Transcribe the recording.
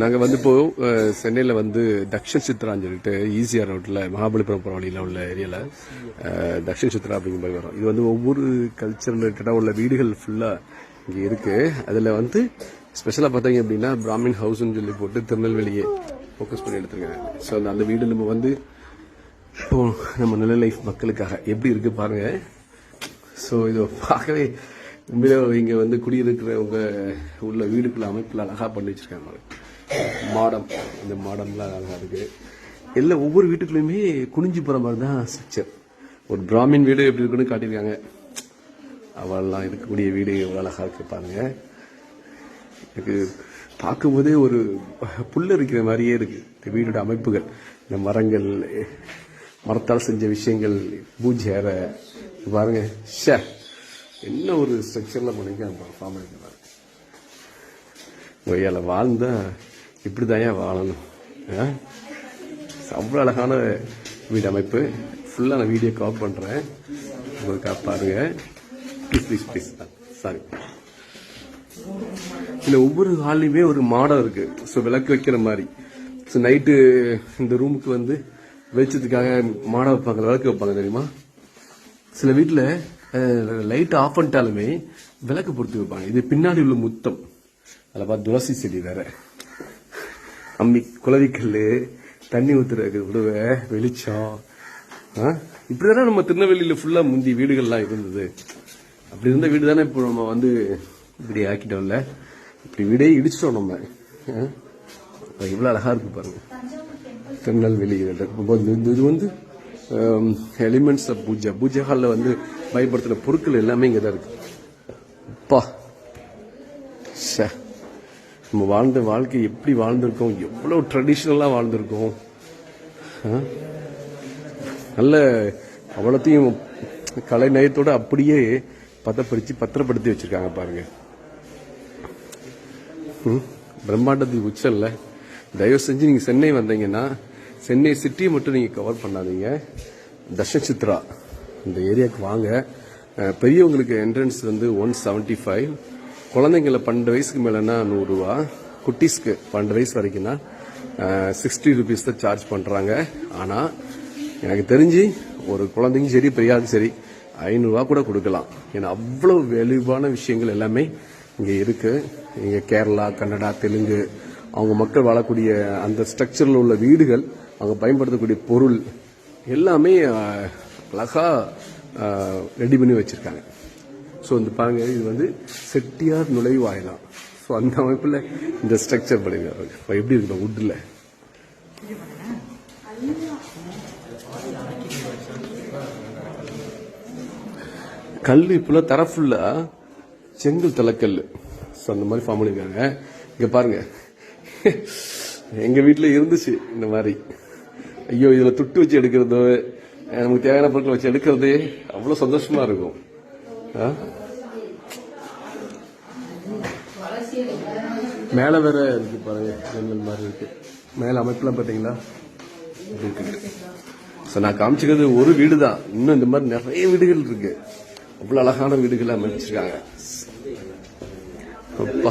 நாங்கள் வந்து இப்போ சென்னையில் வந்து தக்ஷன் சித்ரான்னு சொல்லிட்டு ஈஸியாக ரோட்டில் மகாபலிபுரம் போகிற வழியில் உள்ள ஏரியாவில் தக்ஷன் சித்ரா அப்படிங்கிற மாதிரி வரும். இது வந்து ஒவ்வொரு கல்ச்சர் ரிலேட்டடாக உள்ள வீடுகள் ஃபுல்லாக இங்கே இருக்குது அதில் வந்து ஸ்பெஷலாக பார்த்தீங்க அப்படின்னா பிராமின் ஹவுஸ்ன்னு சொல்லி போட்டு திருநெல்வேலியை ஃபோக்கஸ் பண்ணி எடுத்துருக்காங்க ஸோ அந்த வீடு நம்ம வந்து இப்போ நம்ம நல்ல லைஃப் மக்களுக்காக எப்படி இருக்குது பாருங்கள் ஸோ இதை பார்க்கவே உண்மையிலே இங்கே வந்து குடியிருக்கிறவங்க உள்ள வீடுக்குள்ள அமைப்பில் அழகாக பண்ணி வச்சிருக்காங்க மாடம். இந்த மாடம்லாம் அழகாக இருக்கு. எல்லாம் ஒவ்வொரு வீட்டுக்குள்ளேயுமே குனிஞ்சு போகிற மாதிரி தான் ஸ்ட்ரக்சர் ஒரு பிராமின் வீடு எப்படி இருக்குன்னு காட்டியிருக்காங்க. அவெல்லாம் இருக்கக்கூடிய வீடு எவ்வளோ அழகாக இருக்கு பாருங்க. எனக்கு பார்க்கும்போதே ஒரு புல்ல இருக்கிற மாதிரியே இருக்கு. இந்த வீடோட அமைப்புகள். இந்த மரங்கள் மரத்தால் செஞ்ச விஷயங்கள் பூஜை பாருங்க. ஷே என்ன ஒரு ஸ்ட்ரக்சரில் பண்ணிருக்காங்க ஃபார்ம் பண்ணிருக்காங்க ஒய்யால் வாழ்ந்தா இப்படி தான் வாழணும். ஆ? அவ்வளோ அழகான வீடு அமைப்பு. ஃபுல்லாக நான் வீடியோ காப் பண்ணுறேன் உங்களுக்கு பாருங்க. ப்ளீஸ் ப்ளீஸ் ப்ளீஸ் சாரி இல்லை ஒவ்வொரு ஹால்லையுமே ஒரு மாடம் இருக்குது ஸோ விளக்கு வைக்கிற மாதிரி. ஸோ நைட்டு இந்த ரூமுக்கு வந்து வெளிச்சத்துக்காக மாடம் வைப்பாங்க. விளக்கு வைப்பாங்க தெரியுமா? சில வீட்டில் லைட் ஆஃப் பண்ணிட்டாலுமே விளக்கு பொருத்தி வைப்பாங்க. இது பின்னாடி உள்ள முத்தம். அதில் பார்த்து துளசி செடி வேற. அம்மி குளவிக்கல் தண்ணி ஊத்துறதுக்கு விடுவ வெளிச்சம். ஆ? இப்படிதானே நம்ம திருநெல்வேலியில ஃபுல்லா முந்தி வீடுகள்லாம் இருந்தது. அப்படி இருந்த வீடு தானே இப்போ நம்ம வந்து இப்படி ஆக்கிட்டோம்ல. இப்படி வீடே இடிச்சிட்டோம் நம்ம. ஆ? அப்ப இவ்வளவு அழகா இருக்கு பாருங்க. திருநெல்வேலி இது வந்து எலிமெண்ட்ஸ் ஆஃப் பூஜா பூஜை ஹாலில் வந்து பயப்படுத்துகிற பொருட்கள் எல்லாமே இங்கே தான் இருக்கு அப்பா ச நம்ம வாழ்ந்த வாழ்க்கை எப்படி வாழ்ந்திருக்கோம் எவ்வளோ ட்ரெடிஷ்னலாக வாழ்ந்திருக்கோம் நல்ல அவ்வளோத்தையும் கலை நயத்தோடு அப்படியே பதப்படுத்தி பத்திரப்படுத்தி வச்சுருக்காங்க பாருங்க பிரம்மாண்டத்துக்கு உச்சம் தயவு செஞ்சு நீங்கள் சென்னை வந்தீங்கன்னா சென்னை சிட்டியை மட்டும் நீங்கள் கவர் பண்ணாதீங்க. தசசித்ரா இந்த ஏரியாவுக்கு வாங்க. பெரியவங்களுக்கு என்ட்ரன்ஸ் வந்து ஒன் செவன்ட்டி ஃபைவ் குழந்தைங்கள பன்னெண்டு வயசுக்கு மேலேனா நூறுரூவா. குட்டீஸ்க்கு பன்னெண்டு வயசு வரைக்கும்னா சிக்ஸ்டி ருபீஸ் தான் சார்ஜ் பண்ணுறாங்க ஆனால் எனக்கு தெரிஞ்சு ஒரு குழந்தைங்க சரி பெரியாருக்கும் சரி ஐநூறுரூவா கூட கொடுக்கலாம். ஏன்னா அவ்வளோ வெளிவான விஷயங்கள் எல்லாமே இங்கே இருக்குது இங்கே கேரளா கன்னடா தெலுங்கு அவங்க மக்கள் வாழக்கூடிய அந்த ஸ்ட்ரக்சரில் உள்ள வீடுகள் அவங்க பயன்படுத்தக்கூடிய பொருள் எல்லாமே அழகாக அழகா ரெடி பண்ணி வச்சிருக்காங்க. ஸோ இந்த பாருங்க இது வந்து செட்டியார் நுழைவாயிலாம் ஸோ அந்த அமைப்பில் இந்த ஸ்ட்ரக்சர் பண்ணிருக்காங்க இப்போ எப்படி இருக்கு வுட்டில் கல் இப்போல்லாம் தர ஃபுல்லாக செங்கல் தலைக்கல் ஸோ அந்த மாதிரி ஃபார்ம் பண்ணியிருக்காங்க இங்கே பாருங்க. எங்கள் வீட்டில் இருந்துச்சு இந்த மாதிரி. ஐயோ இதில் துட்டு வச்சு எடுக்கிறது நமக்கு தேவையான பொருட்கள் வச்சு எடுக்கிறது அவ்வளோ சந்தோஷமா இருக்கும். ஆ? மேல வேற இருக்கு பாருங்க ஜன்னல் மாதிரி இருக்கு. மேல அமைப்புலாம் பார்த்தீங்களா ஸோ நான் காமிச்சிக்கிறது ஒரு வீடு தான் இன்னும் இந்த மாதிரி நிறைய வீடுகள் இருக்கு. அவ்வளோ அழகான வீடுகள் அமைச்சிருக்காங்க. அப்பா.